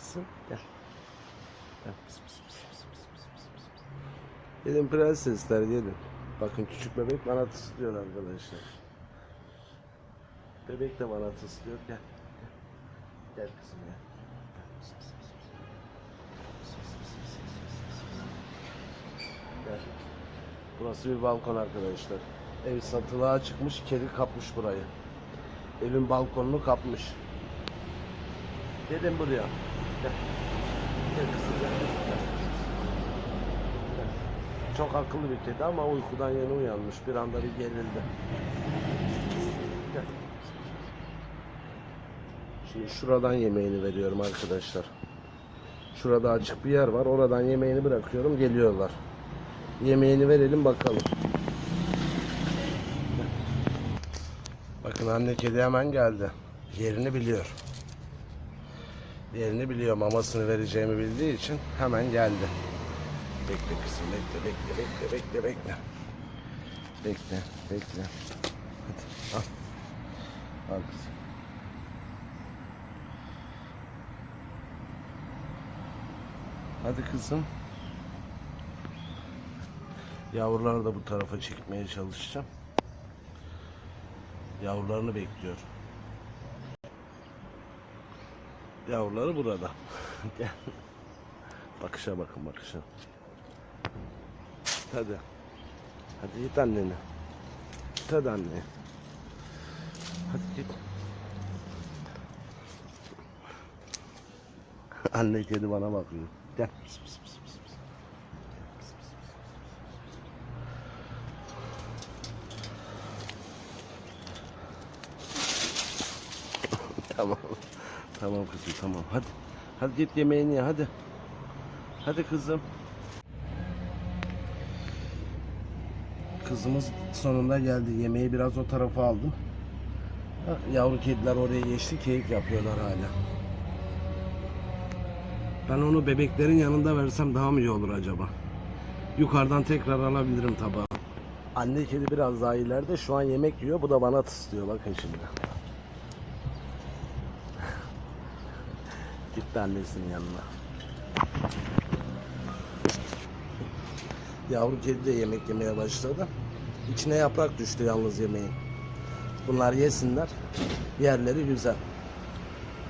kızım. Gel. Gel. Pıs, pıs, pıs, pıs, pıs, pıs. Gelin prensesler gelin. Bakın küçük bebek bana tıslıyor arkadaşlar. Bebek de bana tıslıyor. Gel. Gel, kızım gel. Gel. Burası bir balkon arkadaşlar. Ev satılığa çıkmış, kedi kapmış burayı. Evin balkonunu kapmış. Dedim buraya. Çok akıllı bir kedi ama uykudan yeni uyanmış. Bir anda bir gerildi. Şimdi şuradan yemeğini veriyorum arkadaşlar. Şurada açık bir yer var. Oradan yemeğini bırakıyorum. Geliyorlar. Yemeğini verelim bakalım. Bakın anne kedi hemen geldi. Yerini biliyor. Yerini biliyor. Mamasını vereceğimi bildiği için hemen geldi. Bekle kızım bekle bekle bekle bekle bekle. Bekle bekle. Hadi al. Al kızım. Hadi kızım. Yavruları da bu tarafa çekmeye çalışacağım. Yavrularını bekliyor. Yavruları burada. Bakışa bakın bakışa. Hadi. Hadi git annene. Git hadi anneye. Hadi git. Anne kedi bana bakıyor. Gel. Pıs, pıs, pıs, pıs, pıs. tamam. Tamam kızım tamam. Hadi. Hadi git yemeğini ye hadi. Hadi kızım. Kızımız sonunda geldi. Yemeği biraz o tarafa aldım. Yavru kediler oraya geçti. Keyif yapıyorlar hala. Ben onu bebeklerin yanında versem daha mı iyi olur acaba? Yukarıdan tekrar alabilirim tabağı. Anne kedi biraz daha ileride. Şu an yemek yiyor. Bu da bana tıslıyor. Bakın şimdi. Gitti annesinin yanına. Yavru kedi de yemek yemeye başladı. İçine yaprak düştü yalnız yemeğin. Bunlar yesinler. Yerleri güzel.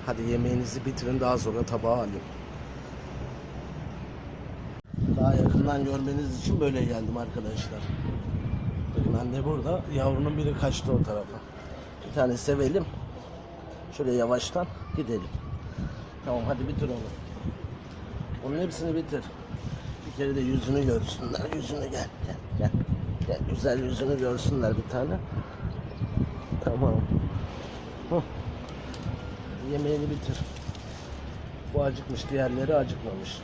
Hadi yemeğinizi bitirin daha sonra tabağa alayım. Daha yakından görmeniz için böyle geldim arkadaşlar. Bakın anne burada. Yavrunun biri kaçtı o tarafa. Bir tane sevelim. Şöyle yavaştan gidelim. Tamam hadi bitir onu. Onun hepsini bitir. Bir kere de yüzünü görsünler. Yüzünü gel gel gel. Gel güzel yüzünü görsünler bir tane. Tamam. Huh. Yemeğini bitir. Bu acıkmış, diğerleri acıkmamış.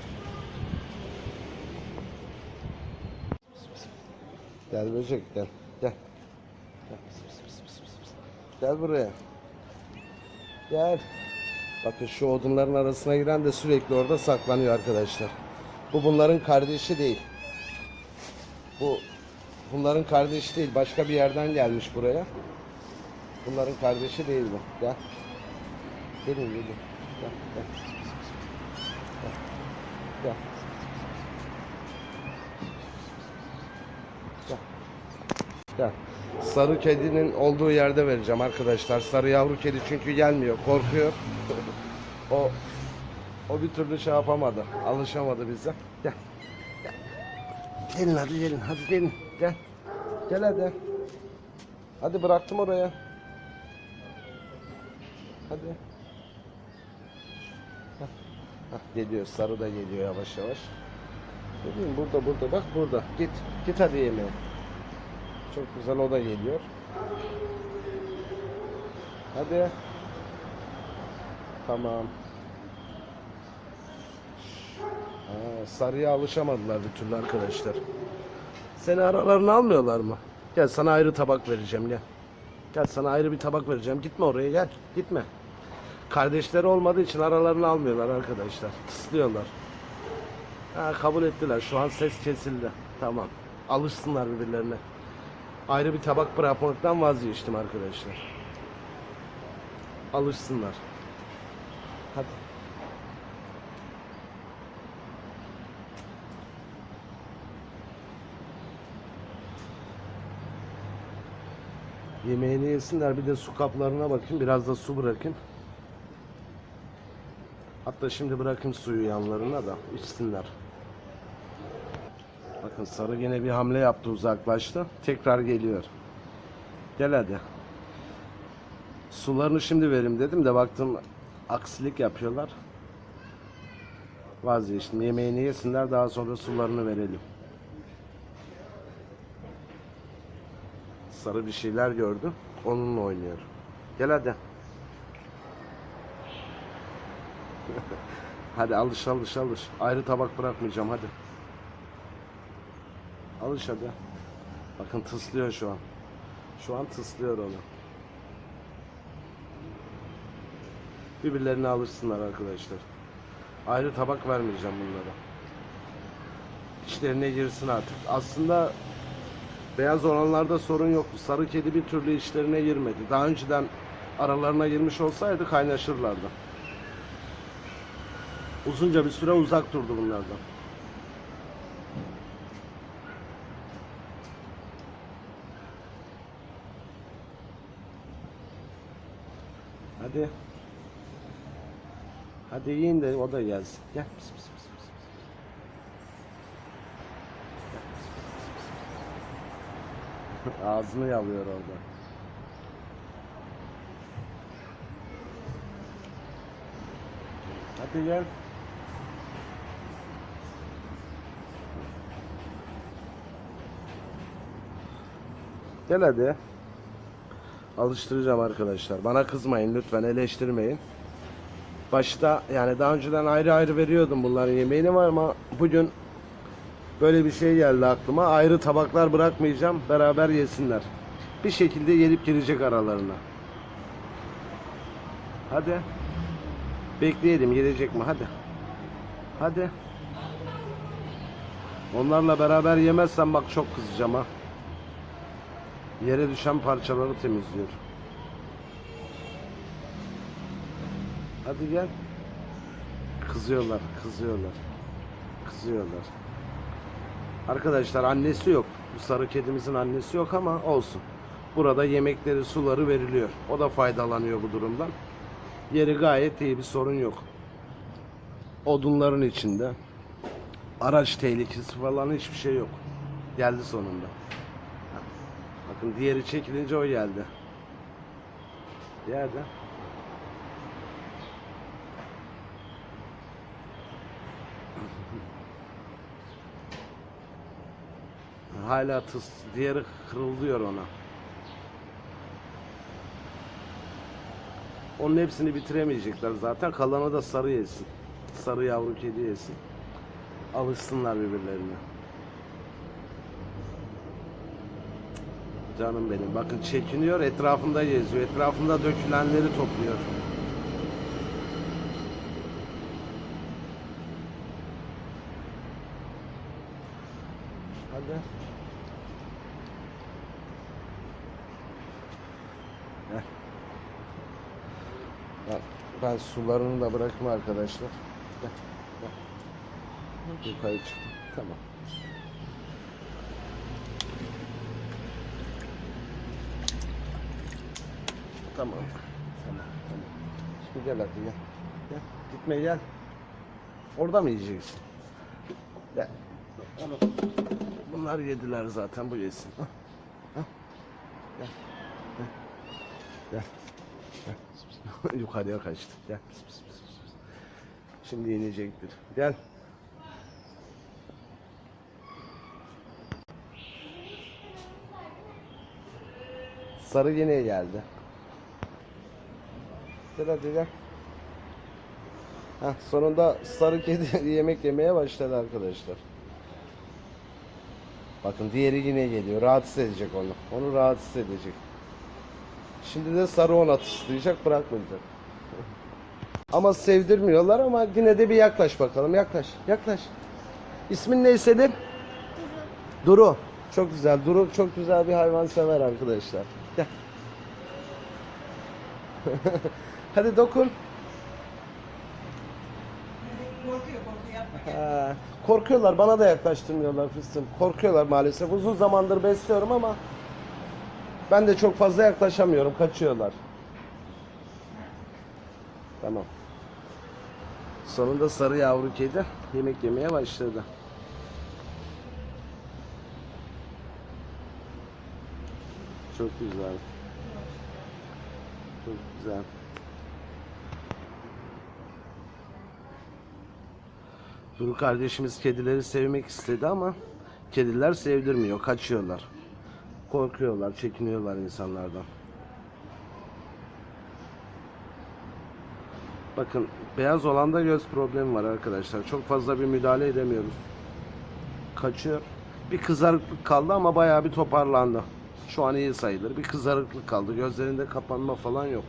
Gel böcek gel. Gel. Gel. Gel buraya. Gel. Bakın şu odunların arasına giren de sürekli orada saklanıyor arkadaşlar. Bu bunların kardeşi değil. Bu bunların kardeşi değil. Başka bir yerden gelmiş buraya. Bunların kardeşi değil bu. Gel. Gelin gelin. Gel gel. Gel. Gel. Gel. Gel. Sarı kedinin olduğu yerde vereceğim arkadaşlar. Sarı yavru kedi çünkü gelmiyor, korkuyor. o o bir türlü şey yapamadı. Alışamadı bize. Gel. Gel. Gelin hadi gelin. Hadi gelin. Gel. Gel hadi. Hadi bıraktım oraya. Hadi. Hah, hah, geliyor. Sarı da geliyor yavaş yavaş. Dediğim burada burada bak burada. Git. Git hadi yemeğe. Çok güzel o da geliyor. Hadi. Tamam. Ha, sarıya alışamadılar bir türlü arkadaşlar. Seni aralarını almıyorlar mı? Gel sana ayrı tabak vereceğim gel. Gel sana ayrı bir tabak vereceğim. Gitme oraya gel. Gitme. Kardeşleri olmadığı için aralarını almıyorlar arkadaşlar. Tıslıyorlar. Ha, kabul ettiler. Şu an ses kesildi. Tamam. Alışsınlar birbirlerine. Ayrı bir tabak bırakmaktan vazgeçtim arkadaşlar. Alışsınlar. Hadi. Yemeğini yesinler. Bir de su kaplarına bakın. Biraz da su bırakın. Hatta şimdi bırakın suyu yanlarına da içsinler. Bakın sarı yine bir hamle yaptı uzaklaştı. Tekrar geliyor. Gel hadi. Sularını şimdi verim dedim de baktım aksilik yapıyorlar. Vazgeçtim. Yemeğini yesinler daha sonra sularını verelim. Sarı bir şeyler gördü. Onunla oynuyor. Gel hadi. hadi alış alış alış. Ayrı tabak bırakmayacağım hadi. Alış hadi. Bakın tıslıyor şu an. Şu an tıslıyor onu. Birbirlerine alışsınlar arkadaşlar. Ayrı tabak vermeyeceğim bunlara. İçlerine girsin artık. Aslında beyaz olanlarda sorun yoktu. Sarı kedi bir türlü içlerine girmedi. Daha önceden aralarına girmiş olsaydı kaynaşırlardı. Uzunca bir süre uzak durdu bunlardan. Hadi. Hadi yiyin de o da gelsin. Gel. Pıs, pıs, pıs, pıs. Ağzını yalıyor orada. Hadi gel. Gel hadi. Alıştıracağım arkadaşlar. Bana kızmayın lütfen eleştirmeyin. Başta yani daha önceden ayrı ayrı veriyordum bunların yemeğini var ama bugün böyle bir şey geldi aklıma. Ayrı tabaklar bırakmayacağım. Beraber yesinler. Bir şekilde gelip girecek aralarına. Hadi. Bekleyelim gelecek mi? Hadi. Hadi. Onlarla beraber yemezsen bak çok kızacağım ha. Yere düşen parçaları temizliyor. Hadi gel. Kızıyorlar, kızıyorlar. Kızıyorlar. Arkadaşlar annesi yok. Bu sarı kedimizin annesi yok ama olsun. Burada yemekleri, suları veriliyor. O da faydalanıyor bu durumdan. Yeri gayet iyi, bir sorun yok. Odunların içinde. Araç tehlikesi falan hiçbir şey yok. Geldi sonunda. Bakın diğeri çekilince o geldi. Yerde. Hala tıs, diğeri kırıldıyor ona. Onun hepsini bitiremeyecekler zaten. Kalanı da sarı yesin. Sarı yavru kedi yesin. Alışsınlar birbirlerine. Canım benim. Bakın çekiniyor, etrafında geziyor. Etrafında dökülenleri topluyor. Hadi. Gel. Bak, ben sularını da bırakayım arkadaşlar. Yukarı çık. Tamam. Tamam. Tamam. Tamam. Şimdi gel hadi gel. Gel. Gitme gel. Orada mı yiyeceksin? Gel. Bunlar yediler zaten bu yesin. Hah. Hah. Gel. Gel. Gel. Gel. Yukarıya kaçtı. Gel. Pıs, pıs, pıs, pıs. Şimdi inecektir. Gel. Sarı yine geldi. Gel hadi gel. Heh, sonunda sarı kedi yemek yemeye başladı arkadaşlar. Bakın diğeri yine geliyor. Rahatsız edecek onu. Onu rahatsız edecek. Şimdi de sarı ona tıslayacak bırakmayacak. ama sevdirmiyorlar ama yine de bir yaklaş bakalım. Yaklaş. Yaklaş. İsmin ne senin? Duru. Çok güzel. Duru çok güzel bir hayvan sever arkadaşlar. Gel. Hadi dokun. Korkuyor. Ha, korkuyorlar. Bana da yaklaştırmıyorlar fıstığım. Korkuyorlar maalesef. Uzun zamandır besliyorum ama Ben de çok fazla yaklaşamıyorum. Kaçıyorlar. Tamam. Sonunda sarı yavru kedi yemek yemeye başladı. Çok güzel. Çok güzel. Duru kardeşimiz kedileri sevmek istedi ama kediler sevdirmiyor, kaçıyorlar. Korkuyorlar, çekiniyorlar insanlardan. Bakın beyaz olanda göz problemi var arkadaşlar. Çok fazla bir müdahale edemiyoruz. Kaçıyor. Bir kızarıklık kaldı ama bayağı bir toparlandı. Şu an iyi sayılır. Bir kızarıklık kaldı. Gözlerinde kapanma falan yok.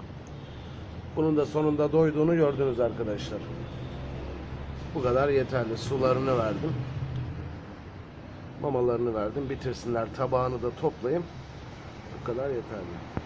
Bunun da sonunda doyduğunu gördünüz arkadaşlar. Bu kadar yeterli. Sularını verdim. Mamalarını verdim. Bitirsinler. Tabağını da toplayayım. Bu kadar yeterli.